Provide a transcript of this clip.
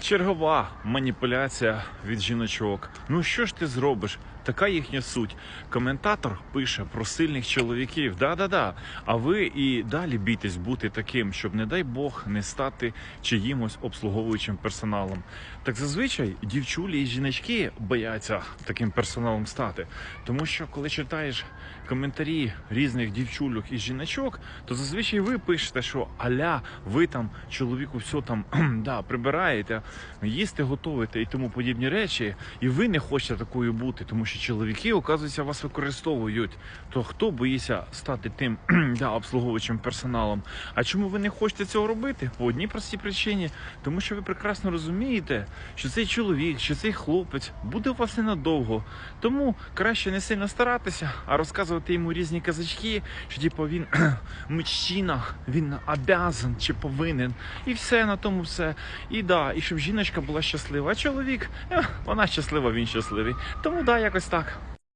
Чергова маніпуляція від жіночок. Ну що ж ти зробиш? Така їхня суть. Коментатор пише про сильних чоловіків. Да-да-да. А ви і далі бійтесь бути таким, щоб, не дай Бог, не стати чиїмось обслуговуючим персоналом. Так зазвичай дівчулі і жіночки бояться таким персоналом стати. Тому що коли читаєш коментарі різних дівчулюк і жіночок, то зазвичай ви пишете, що аля, ви там чоловіку все там да, прибираєте, їсти готуєте і тому подібні речі, і ви не хочете такою бути, тому що чоловіки, оказується, вас використовують. То хто боїться стати тим да, обслуговуючим персоналом? А чому ви не хочете цього робити? По одній простій причині, тому що ви прекрасно розумієте, що цей чоловік, що цей хлопець буде у вас ненадовго. Тому краще не сильно старатися, а розказувати йому різні казачки, що типу він мужчина, він обязан чи повинен. І все на тому все. І да, і щоб жіночка була щаслива, чоловік, вона щаслива, він щасливий. Тому да, якось так.